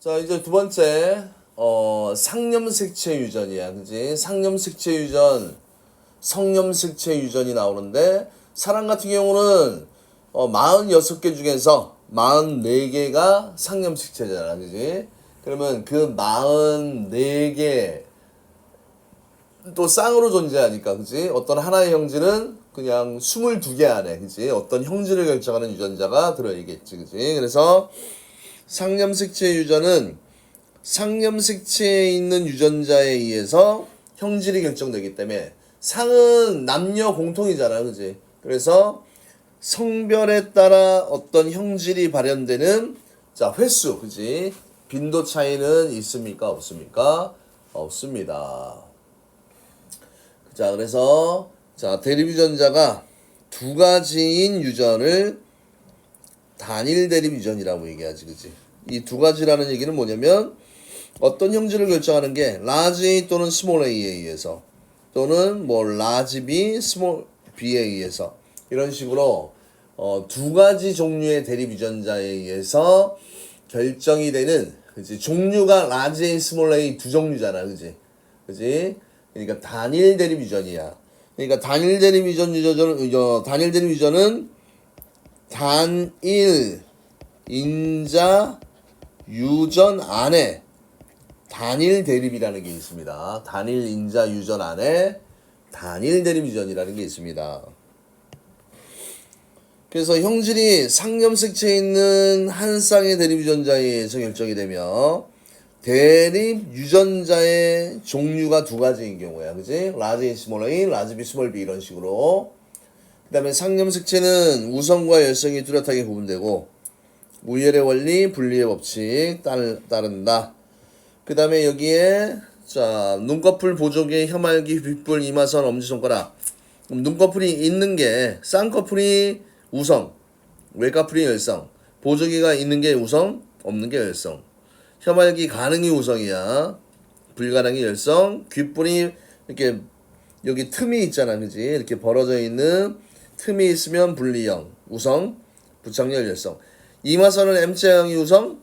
자, 이제 두 번째, 어, 상념색체 유전이야. 그지? 상념색체 유전, 성념색체 유전이 나오는데, 사람 같은 경우는, 어, 46개 중에서 44개가 상념색체잖아. 그지? 그러면 그 44개, 또 쌍으로 존재하니까, 그지? 어떤 하나의 형질은 그냥 22개 안에, 그지? 어떤 형질을 결정하는 유전자가 들어있겠지, 그지? 그래서, 상념색체 유전은 상념색체에 있는 유전자에 의해서 형질이 결정되기 때문에 상은 남녀 공통이잖아, 그지? 그래서 성별에 따라 어떤 형질이 발현되는 자 횟수, 그지? 빈도 차이는 있습니까, 없습니까? 없습니다. 자, 그래서 자 대립 유전자가 두 가지인 유전을 단일 대립 유전이라고 얘기하지, 그지? 이 두 가지라는 얘기는 뭐냐면 어떤 형질을 결정하는 게 라지 또는 스몰 a에 의해서 또는 뭐 라지 B, 스몰 b에 의해서 이런 식으로 어, 두 가지 종류의 대립 유전자에 의해서 결정이 되는 그지 종류가 라지 A, 스몰 A 두 종류잖아, 그지? 그지? 그러니까 단일 대립 유전이야. 그러니까 단일 대립 유전 유전은 어, 단일 대립 유전은 단일 인자 유전 안에 단일 대립이라는 게 있습니다. 단일 인자 유전 안에 단일 대립 유전이라는 게 있습니다. 그래서 형질이 상념색체에 있는 한 쌍의 대립 유전자에 의해서 결정이 되며 대립 유전자의 종류가 두 가지인 경우야. 그지? 라지 스몰 A, 라지 B 스몰 B 이런 식으로. 그 다음에 상념색체는 우성과 열성이 뚜렷하게 구분되고 우열의 원리, 분리의 법칙 따르, 따른다. 그 다음에 여기에 자 눈꺼풀 보조개, 혐알기, 귓불, 이마선, 엄지손가락 눈꺼풀이 있는 게 쌍꺼풀이 우성, 외꺼풀이 열성, 보조개가 있는 게 우성, 없는 게 열성, 혐알기 가능이 우성이야, 불가능이 열성, 귓불이 이렇게 여기 틈이 있잖아, 그지? 이렇게 벌어져 있는 틈이 있으면 분리형, 우성, 부착열 열성. 이마선은 M자형이 우성,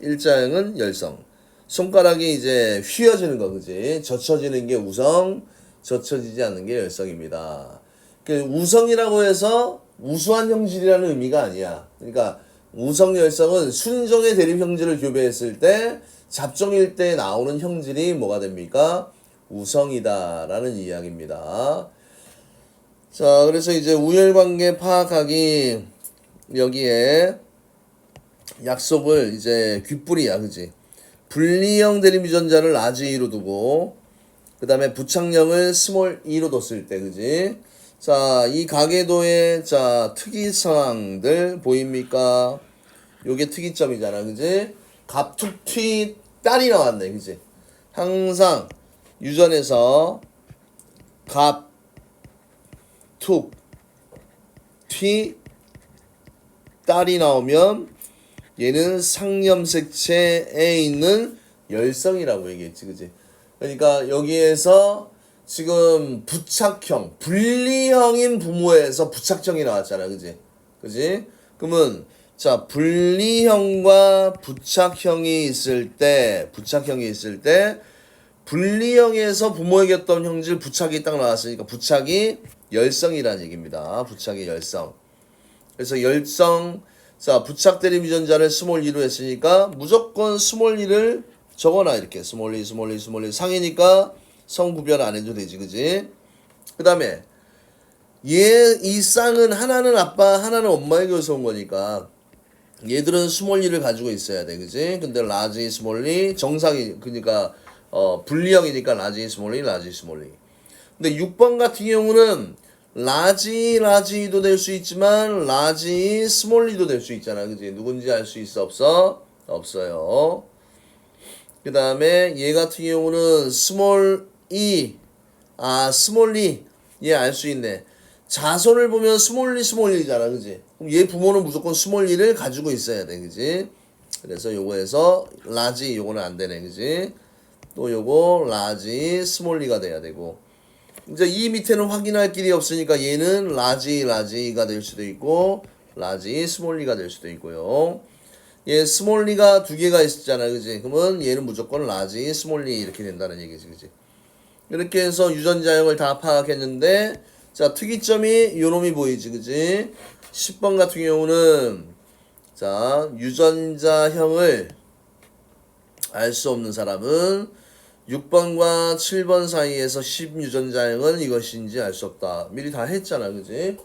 일자형은 열성. 손가락이 이제 휘어지는 거, 그지? 젖혀지는 게 우성, 젖혀지지 않는 게 열성입니다. 그 우성이라고 해서 우수한 형질이라는 의미가 아니야. 그러니까 우성 열성은 순종의 대립 형질을 교배했을 때 잡종일 때 나오는 형질이 뭐가 됩니까? 우성이다라는 이야기입니다. 자, 그래서 이제 우열관계 파악하기 여기에 약속을 이제 귓불이야, 그지? 분리형 대립 유전자를 라지 E로 두고 그 다음에 부착력을 스몰 E로 뒀을 때, 그지? 자, 이 가계도의 자 특이사항들 보입니까? 요게 특이점이잖아, 그지? 갑툭튀 딸이 나왔네, 그지? 항상 유전에서 갑, 툭, 튀, 딸이 나오면 얘는 상염색체에 있는 열성이라고 얘기했지, 그지? 그러니까 여기에서 지금 부착형, 분리형인 부모에서 부착형이 나왔잖아, 그지? 그지? 그러면 자 분리형과 부착형이 있을 때, 부착형이 있을 때 분리형에서 부모에게 어떤 형질 부착이 딱 나왔으니까 부착이 열성이라는 얘기입니다. 부착이 열성. 그래서 열성 자 부착 대립 유전자를 스몰 2로 했으니까 무조건 스몰 2를 적어놔 이렇게. 스몰 2 스몰 2 스몰 2 상이니까 성 구별 안 해도 되지 그지? 그 다음에 얘 이 쌍은 하나는 아빠 하나는 엄마에게서 온 거니까 얘들은 스몰 2를 가지고 있어야 돼 그지? 근데 라지 스몰 2 정상이 그러니까 어 분리형이니까 라지 스몰 2 라지 스몰 2 근데 6번 같은 경우는 라지 라지도 될 수 있지만 라지 스몰리도 될 수 있잖아. 그지? 누군지 알 수 있어? 없어? 없어요. 그 다음에 얘 같은 경우는 스몰 E 아 스몰리 얘 알 수 있네. 자손을 보면 스몰리 스몰리잖아. 그지? 그럼 얘 부모는 무조건 스몰리를 가지고 있어야 돼. 그지? 그래서 요거에서 라지 요거는 안 되네. 그지? 또 요거 라지 스몰리가 돼야 되고 이제 이 밑에는 확인할 길이 없으니까 얘는 라지 라지가 될 수도 있고 라지 스몰리가 될 수도 있고요. 얘 스몰리가 두 개가 있었잖아, 그지? 그러면 얘는 무조건 라지, 스몰리 이렇게 된다는 얘기지, 그지? 이렇게 해서 유전자형을 다 파악했는데, 자 특이점이 요놈이 보이지, 그지? 10번 같은 경우는 자 유전자형을 알 수 없는 사람은 6번과 7번 사이에서 10유전자형은 이것인지 알 수 없다. 미리 다 했잖아, 그지?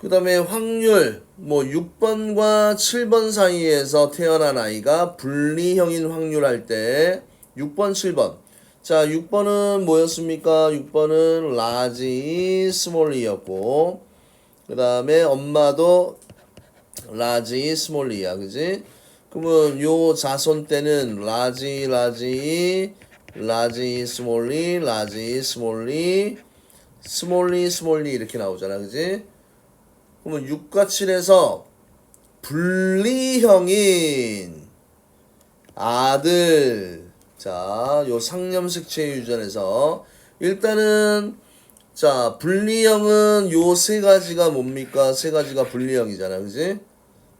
그 다음에 확률, 뭐 6번과 7번 사이에서 태어난 아이가 분리형인 확률 할 때 6번, 7번. 자, 6번은 뭐였습니까? 6번은 라지, 스몰리였고, 그 다음에 엄마도 라지, 스몰리야, 그지? 그러면 요 자손 때는 라지, 라지, 라지, 스몰리, 라지, 스몰리, 스몰리, 스몰리 이렇게 나오잖아, 그지? 그러면 6과 7에서 분리형인 아들 자, 요 상념색체 유전에서 일단은 자, 분리형은 요 세 가지가 뭡니까? 세 가지가 분리형이잖아. 그지?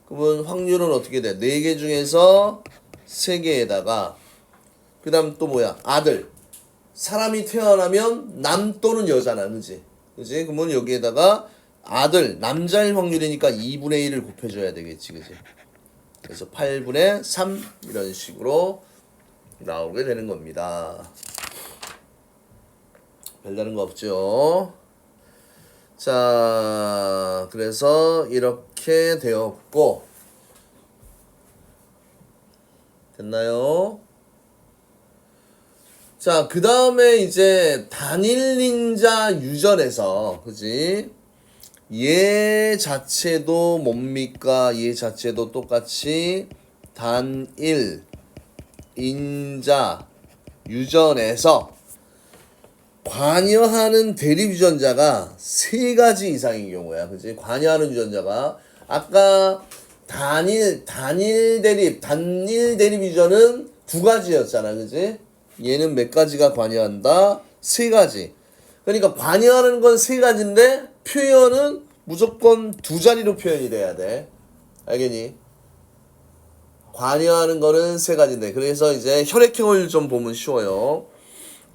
그러면 확률은 어떻게 돼? 네개 중에서 세 개에다가 그 다음 또 뭐야? 아들. 사람이 태어나면 남 또는 여자나. 그지? 그지? 그러면 여기에다가 아들 남자일 확률이니까 2분의 1을 곱해줘야 되겠지. 그지? 그래서 8분의 3 이런 식으로 나오게 되는 겁니다. 별다른 거 없죠. 자, 그래서 이렇게 되었고, 됐나요? 자, 그 다음에 이제 단일 닌자 유전에서, 그지? 얘 자체도 뭡니까? 얘 자체도 똑같이 단일 인자 유전에서 관여하는 대립 유전자가 세 가지 이상인 경우야. 그지? 관여하는 유전자가 아까 단일 단일 대립 단일 대립 유전은 두 가지였잖아. 그지? 얘는 몇 가지가 관여한다? 세 가지. 그러니까 관여하는 건 세 가지인데 표현은 무조건 두 자리로 표현이 돼야 돼. 알겠니? 관여하는 거는 세 가지인데 그래서 이제 혈액형을 좀 보면 쉬워요.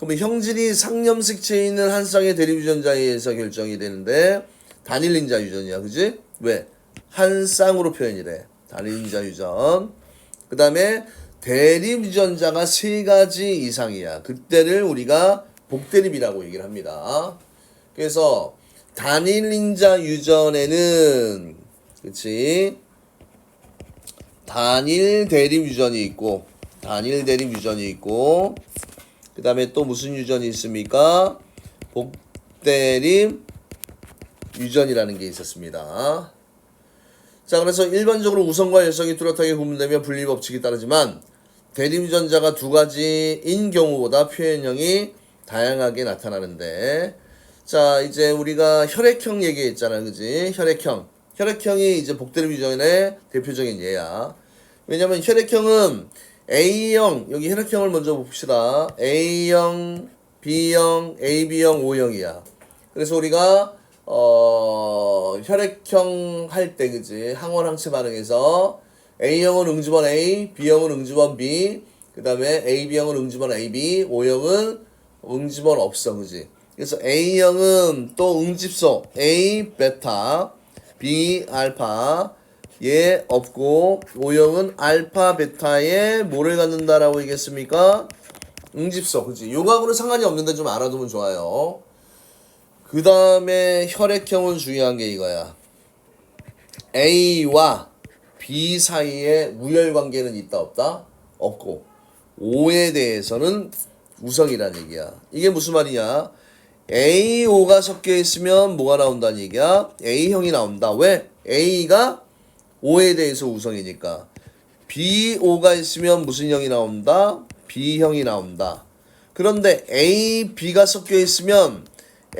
그러면 형질이 상염색체에 있는 한 쌍의 대립 유전자에 의해서 결정이 되는데 단일 인자 유전이야, 그지? 왜? 한 쌍으로 표현이 돼. 단일 인자 유전. 그 다음에 대립 유전자가 세 가지 이상이야. 그때를 우리가 복대립이라고 얘기를 합니다. 그래서 단일 인자 유전에는 그치? 단일 대립 유전이 있고 단일 대립 유전이 있고 그 다음에 또 무슨 유전이 있습니까? 복대립 유전이라는 게 있었습니다. 자 그래서 일반적으로 우성과 열성이 뚜렷하게 구분되면 분리 법칙이 따르지만 대립 유전자가 두 가지인 경우보다 표현형이 다양하게 나타나는데 자 이제 우리가 혈액형 얘기했잖아 그지 혈액형 혈액형이 이제 복대립 유전의 대표적인 예야 왜냐면 혈액형은 A형 여기 혈액형을 먼저 봅시다. A형 B형 AB형 O형이야. 그래서 우리가 어 혈액형 할 때 그지? 항원 항체 반응에서 A형은 응주번 A, B형은 응주번 B, 그 다음에 AB형은 응주번 AB, O형은 응주번 없어, 그지? 그래서 A형은 또 응집소. A 베타, B 알파, 얘 없고 O형은 알파 베타에 뭐를 갖는다라고 얘기했습니까? 응집소, 그지? 요거하고는 상관이 없는데 좀 알아두면 좋아요. 그 다음에 혈액형은 중요한 게 이거야. A와 B 사이에 우열 관계는 있다 없다? 없고 5에 대해서는 우성이라는 얘기야. 이게 무슨 말이냐? A5가 섞여 있으면 뭐가 나온다는 얘기야? A형이 나온다. 왜? A가 5에 대해서 우성이니까. B5가 있으면 무슨 형이 나온다? B형이 나온다. 그런데 A, B가 섞여 있으면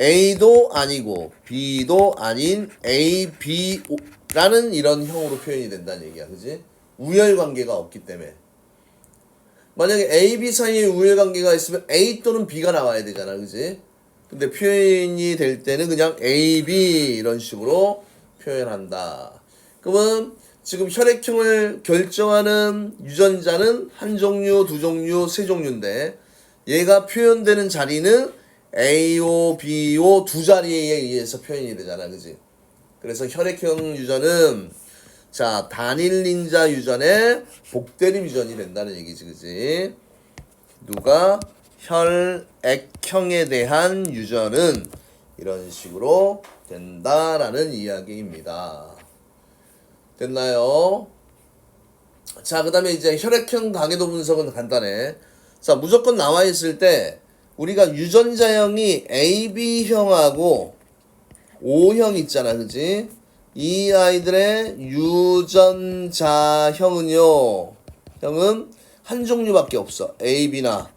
A도 아니고 B도 아닌 A, B라는 이런 형으로 표현이 된다는 얘기야. 그지? 우열 관계가 없기 때문에. 만약에 A, B 사이에 우열 관계가 있으면 A 또는 B가 나와야 되잖아. 그지? 근데 표현이 될 때는 그냥 A, B 이런 식으로 표현한다. 그러면 지금 혈액형을 결정하는 유전자는 한 종류, 두 종류, 세 종류인데 얘가 표현되는 자리는 AO, BO 두 자리에 의해서 표현이 되잖아, 그지? 그래서 혈액형 유전은 자 단일린자 유전의 복대립 유전이 된다는 얘기지, 그지? 누가 혈액형에 대한 유전은 이런 식으로 된다라는 이야기입니다. 됐나요? 자, 그 다음에 이제 혈액형 가계도 분석은 간단해. 자, 무조건 나와 있을 때 우리가 유전자형이 AB형하고 O형 있잖아, 그지? 이 아이들의 유전자형은요, 형은 한 종류밖에 없어. AB나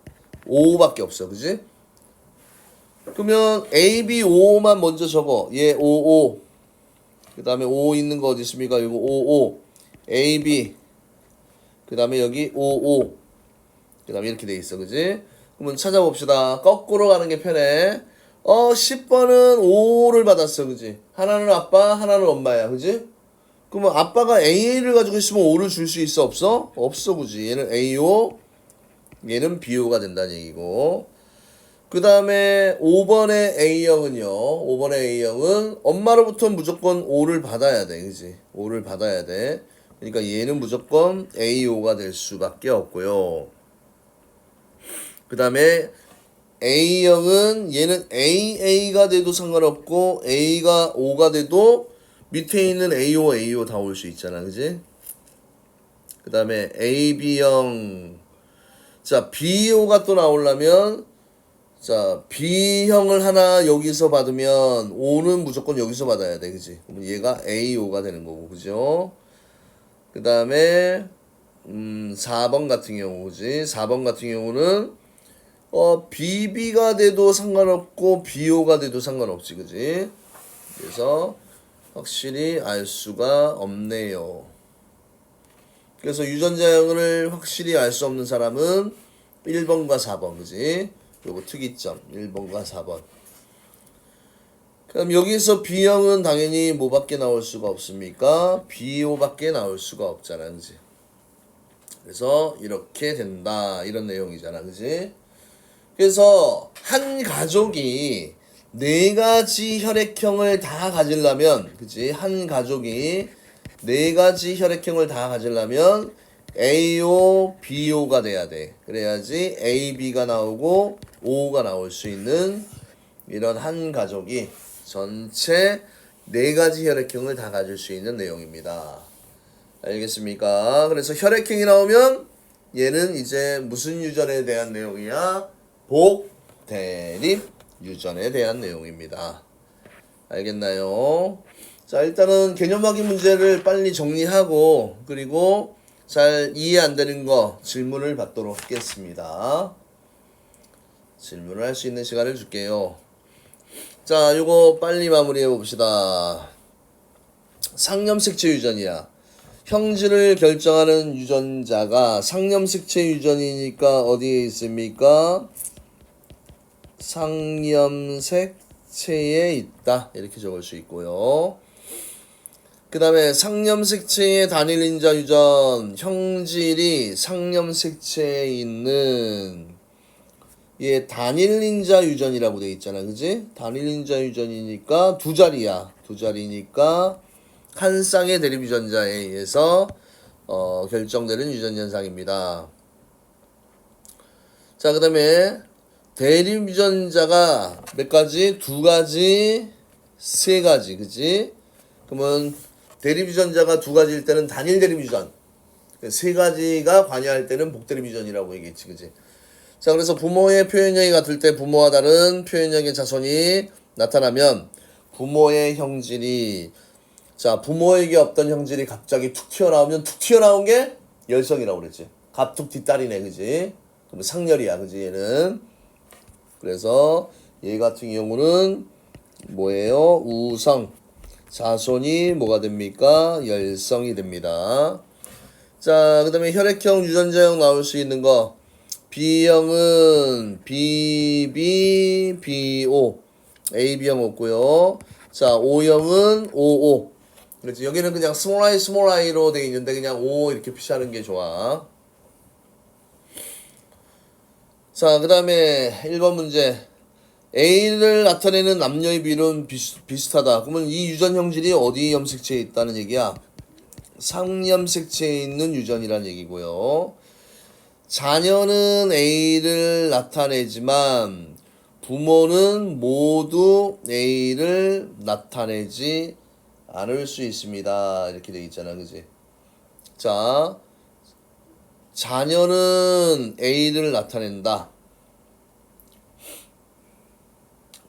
O밖에 없어, 그지? 그러면 AB, O만 먼저 적어. 얘 OO. 그 다음에 O 있는 거 어디 있습니까? 이거 OO. AB. 그 다음에 여기 OO. 그 다음에 이렇게 돼 있어. 그지? 그러면 찾아봅시다. 거꾸로 가는 게 편해. 어, 10번은 O를 받았어. 그지? 하나는 아빠, 하나는 엄마야. 그지? 그러면 아빠가 AA를 가지고 있으면 O를 줄 수 있어? 없어? 없어. 그지? 얘는 AO, 얘는 BO가 된다는 얘기고. 그 다음에 5번의 A형은요. 5번의 A형은 엄마로부터 무조건 O를 받아야 돼. 그지? O를 받아야 돼. 그러니까 얘는 무조건 AO가 될 수밖에 없고요. 그 다음에 A형은 얘는 AA가 돼도 상관없고 A가 O가 돼도 밑에 있는 AO, AO 다 올 수 있잖아. 그지? 그 다음에 AB형 자 BO가 또 나오려면 자, B형을 하나 여기서 받으면 O는 무조건 여기서 받아야 돼. 그지? 그럼 얘가 AO가 되는 거고. 그죠? 그 다음에, 음, 4번 같은 경우, 그지? 4번 같은 경우는, 어, BB가 돼도 상관없고, BO가 돼도 상관없지. 그지? 그래서, 확실히 알 수가 없네요. 그래서 유전자형을 확실히 알 수 없는 사람은 1번과 4번, 그지? 요거 특이점 1번과 4번. 그럼 여기서 B형은 당연히 뭐밖에 나올 수가 없습니까? BO밖에 나올 수가 없잖아 그지? 그래서 이렇게 된다 이런 내용이잖아 그지? 그래서 한 가족이 네 가지 혈액형을 다 가지려면 그지? 한 가족이 네 가지 혈액형을 다 가지려면 AO, BO가 돼야 돼. 그래야지 AB가 나오고 O가 나올 수 있는 이런 한 가족이 전체 네 가지 혈액형을 다 가질 수 있는 내용입니다. 알겠습니까? 그래서 혈액형이 나오면 얘는 이제 무슨 유전에 대한 내용이야? 복, 대립, 유전에 대한 내용입니다. 알겠나요? 자, 일단은 개념학의 문제를 빨리 정리하고 그리고 잘 이해 안 되는 거 질문을 받도록 하겠습니다. 질문을 할 수 있는 시간을 줄게요. 자, 요거 빨리 마무리해 봅시다. 상념색체 유전이야. 형질을 결정하는 유전자가 상념색체 유전이니까 어디에 있습니까? 상념색체에 있다. 이렇게 적을 수 있고요. 그 다음에 상념색체의 단일인자 유전 형질이 상념색체에 있는 얘 단일인자 유전이라고 돼 있잖아. 그지? 단일인자 유전이니까 두 자리야. 두 자리니까 한 쌍의 대립 유전자에 의해서 어, 결정되는 유전 현상입니다. 자 그 다음에 대립 유전자가 몇 가지? 두 가지? 세 가지. 그지? 그러면 대립 유전자가 두 가지일 때는 단일 대립 유전. 세 가지가 관여할 때는 복대립 유전이라고 얘기했지, 그지? 자, 그래서 부모의 표현형이 같을 때 부모와 다른 표현형의 자손이 나타나면 부모의 형질이 자, 부모에게 없던 형질이 갑자기 툭 튀어나오면 툭 튀어나온 게 열성이라고 그랬지. 갑툭 뒷다리네, 그지? 그럼 상열이야, 그지? 얘는. 그래서 얘 같은 경우는 뭐예요? 우성. 자손이 뭐가 됩니까? 열성이 됩니다. 자, 그 다음에 혈액형, 유전자형 나올 수 있는 거. B형은 BB, BO. AB형 없고요. 자, O형은 OO. 그렇지. 여기는 그냥 스몰 i 스몰 i로 돼 있는데 그냥 O 이렇게 표시하는 게 좋아. 자, 그 다음에 1번 문제. A를 나타내는 남녀의 비율은 비슷, 비슷하다. 그러면 이 유전 형질이 어디 염색체에 있다는 얘기야? 상염색체에 있는 유전이라는 얘기고요. 자녀는 A를 나타내지만 부모는 모두 A를 나타내지 않을 수 있습니다. 이렇게 돼 있잖아, 그지? 자, 자녀는 A를 나타낸다.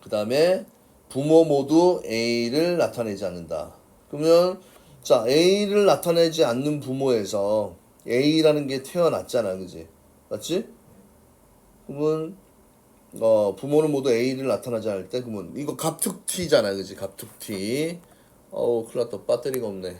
그 다음에 부모 모두 A를 나타내지 않는다. 그러면 자 A를 나타내지 않는 부모에서 A라는 게 태어났잖아, 그지? 맞지? 그러면 어 부모는 모두 A를 나타나지 않을 때 그러면 이거 갑툭튀잖아, 그지? 갑툭튀. 어우 큰일 났다 배터리가 없네